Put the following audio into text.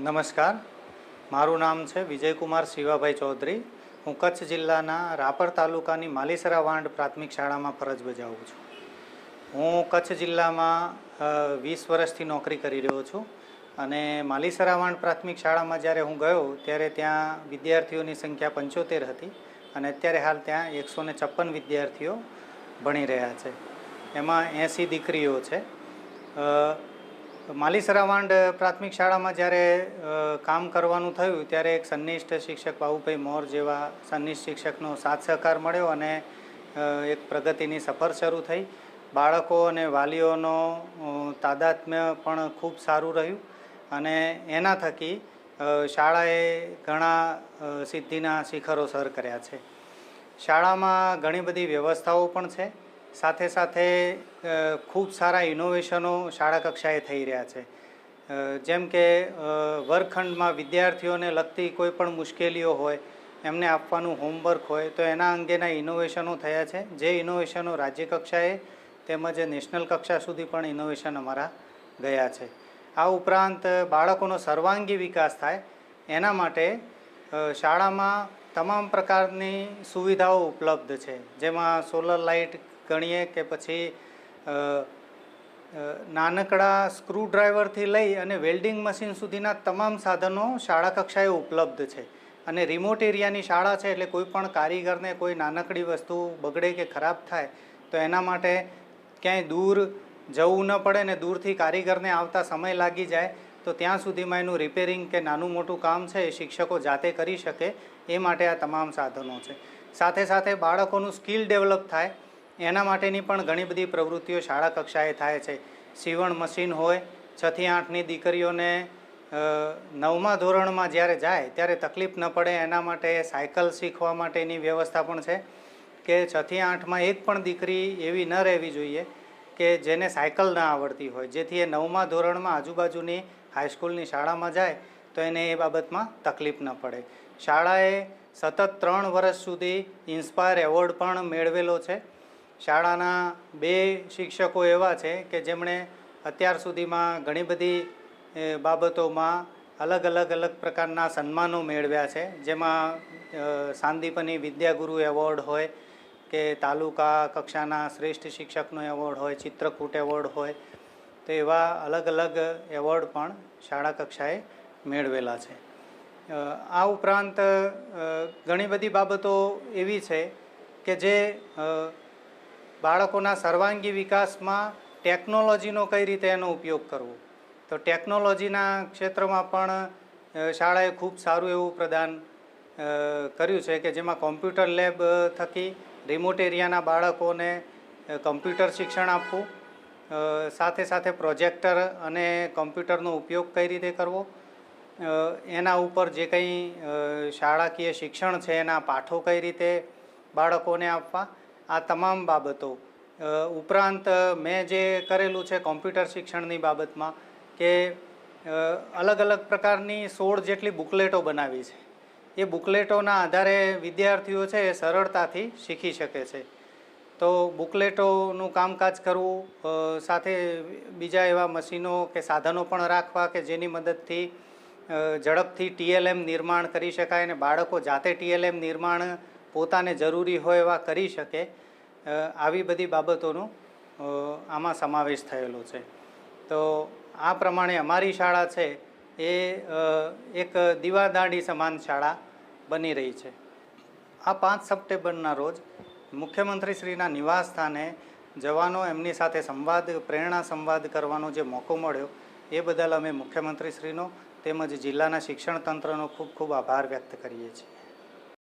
નમસ્કાર. મારું નામ છે વિજયકુમાર શિવાભાઈ ચૌધરી. હું કચ્છ જિલ્લાના રાપર તાલુકાની માલીસરા વાંડ પ્રાથમિક શાળામાં ફરજ બજાવું છું. હું કચ્છ જિલ્લામાં વીસ વર્ષથી નોકરી કરી રહ્યો છું અને માલીસરા વાંડ પ્રાથમિક શાળામાં જ્યારે હું ગયો ત્યારે ત્યાં વિદ્યાર્થીઓની સંખ્યા પંચોતેર હતી અને અત્યારે હાલ ત્યાં એકસો ને છપ્પન વિદ્યાર્થીઓ ભણી રહ્યા છે. એમાં એંસી દીકરીઓ છે. અ, માલીસરા પ્રાથમિક શાળામાં જ્યારે કામ કરવાનું થયું ત્યારે એક સંનિષ્ઠ શિક્ષક બાબુભાઈ મોર જેવા સન્નિષ્ઠ શિક્ષકનો સાથ સહકાર મળ્યો અને એક પ્રગતિની સફર શરૂ થઈ. બાળકો અને વાલીઓનો તાદાત્મ્ય પણ ખૂબ સારું રહ્યું અને એના થકી શાળાએ ઘણા સિદ્ધિના શિખરો સર કર્યા છે. શાળામાં ઘણી બધી વ્યવસ્થાઓ પણ છે. સાથે સાથે ખૂબ સારા ઇનોવેશનો શાળા કક્ષાએ થઈ રહ્યા છે. જેમ કે વર્ગખંડમાં વિદ્યાર્થીઓને લગતી કોઈ પણ મુશ્કેલીઓ હોય, એમને આપવાનું હોમવર્ક હોય, તો એના અંગેના ઇનોવેશનો થયા છે. જે ઇનોવેશનો રાજ્ય કક્ષાએ તેમજ નેશનલ કક્ષા સુધી પણ ઇનોવેશન અમારા ગયા છે. આ ઉપરાંત, બાળકોનો સર્વાંગી વિકાસ થાય, એના માટે શાળામાં તમામ પ્રકારની સુવિધાઓ ઉપલબ્ધ છે. જેમાં સોલર લાઇટ ગણીએ કે પછી નાનકડા સ્ક્રૂડ્રાઈવરથી લઈ અને વેલ્ડિંગ મશીન સુધીના તમામ સાધનો શાળા કક્ષાએ ઉપલબ્ધ છે. અને રિમોટ એરિયાની શાળા છે એટલે કોઈ પણ કારીગરને કોઈ નાનકડી વસ્તુ બગડે કે ખરાબ થાય, તો એના માટે ક્યાંય દૂર જવું ન પડે ને દૂરથી કારીગરને આવતા સમય લાગી જાય, તો ત્યાં સુધીમાં એનું રિપેરિંગ કે નાનું મોટું કામ છે એ શિક્ષકો જાતે કરી શકે, એ માટે આ તમામ સાધનો છે. સાથે સાથે બાળકોનું સ્કિલ ડેવલપ થાય એના માટેની પણ ઘણી બધી પ્રવૃત્તિઓ શાળા કક્ષાએ થાય છે. સીવણ મશીન હોય, છથી આઠની દીકરીઓને નવમા ધોરણમાં જ્યારે જાય, ત્યારે તકલીફ ન પડે. એના માટે સાયકલ શીખવા માટેની વ્યવસ્થા પણ છે કે છથી આઠમાં એક પણ દીકરી એવી ન રહેવી જોઈએ કે જેને સાયકલ ના આવડતી હોય. જેથી એ નવમા ધોરણમાં આજુબાજુની હાઈસ્કૂલની શાળામાં જાય, તો એને એ બાબતમાં તકલીફ ન પડે. શાળાએ સતત ત્રણ વર્ષ સુધી ઇન્સ્પાયર એવોર્ડ પણ મેળવેલો છે. શાળાના બે શિક્ષકો એવા છે કે જેમણે અત્યાર સુધીમાં ઘણી બધી બાબતોમાં અલગ અલગ અલગ પ્રકારના સન્માનો મેળવ્યા છે. જેમાં સાંદીપની વિદ્યાગુરુ એવોર્ડ હોય કે તાલુકા કક્ષાના શ્રેષ્ઠ શિક્ષકનો એવોર્ડ હોય, ચિત્રકૂટ એવોર્ડ હોય, તો એવા અલગ અલગ એવોર્ડ પણ શાળા કક્ષાએ મેળવેલા છે. આ ઉપરાંત ઘણી બધી બાબતો એવી છે કે જે બાળકોના સર્વાંગી વિકાસમાં ટેકનોલોજીનો કઈ રીતે એનો ઉપયોગ કરવો? તો ટેકનોલોજીના ક્ષેત્રમાં પણ શાળાએ ખૂબ સારું એવું પ્રદાન કર્યું છે કે જેમાં કોમ્પ્યુટર લેબ થકી રિમોટ એરિયાના બાળકોને કમ્પ્યુટર શિક્ષણ આપવું સાથે સાથે પ્રોજેક્ટર અને કમ્પ્યુટરનો ઉપયોગ કઈ રીતે કરવો એના ઉપર જે કંઈ શાળાકીય શિક્ષણ છે એના પાઠો કઈ રીતે બાળકોને આપવા આ તમામ બાબતો. ઉપરાંત મેં જે કરેલું છે કોમ્પ્યુટર શિક્ષણની બાબતમાં કે અલગ અલગ પ્રકારની સોળ જેટલી બુકલેટો બનાવી છે. એ બુકલેટોના આધારે વિદ્યાર્થીઓ છે એ સરળતાથી શીખી શકે છે. તો બુકલેટોનું કામકાજ કરવું સાથે બીજા એવા મશીનો કે સાધનો પણ રાખવા કે જેની મદદથી ઝડપથી ટીએલએમ નિર્માણ કરી શકાય અને બાળકો જાતે ટીએલએમ નિર્માણ પોતાને જરૂરી હોય એવા કરી શકે આવી બધી બાબતોનું આમાં સમાવેશ થયેલો છે. તો આ પ્રમાણે અમારી શાળા છે એ એક દીવાદાંડી સમાન શાળા બની રહી છે. આ પાંચ સપ્ટેમ્બરના રોજ મુખ્યમંત્રીશ્રીના નિવાસ સ્થાને જવાનો એમની સાથે સંવાદ, પ્રેરણા સંવાદ કરવાનો જે મોકો મળ્યો, એ બદલ અમે મુખ્યમંત્રીશ્રીનો તેમજ જિલ્લાના શિક્ષણ તંત્રનો ખૂબ ખૂબ આભાર વ્યક્ત કરીએ છીએ.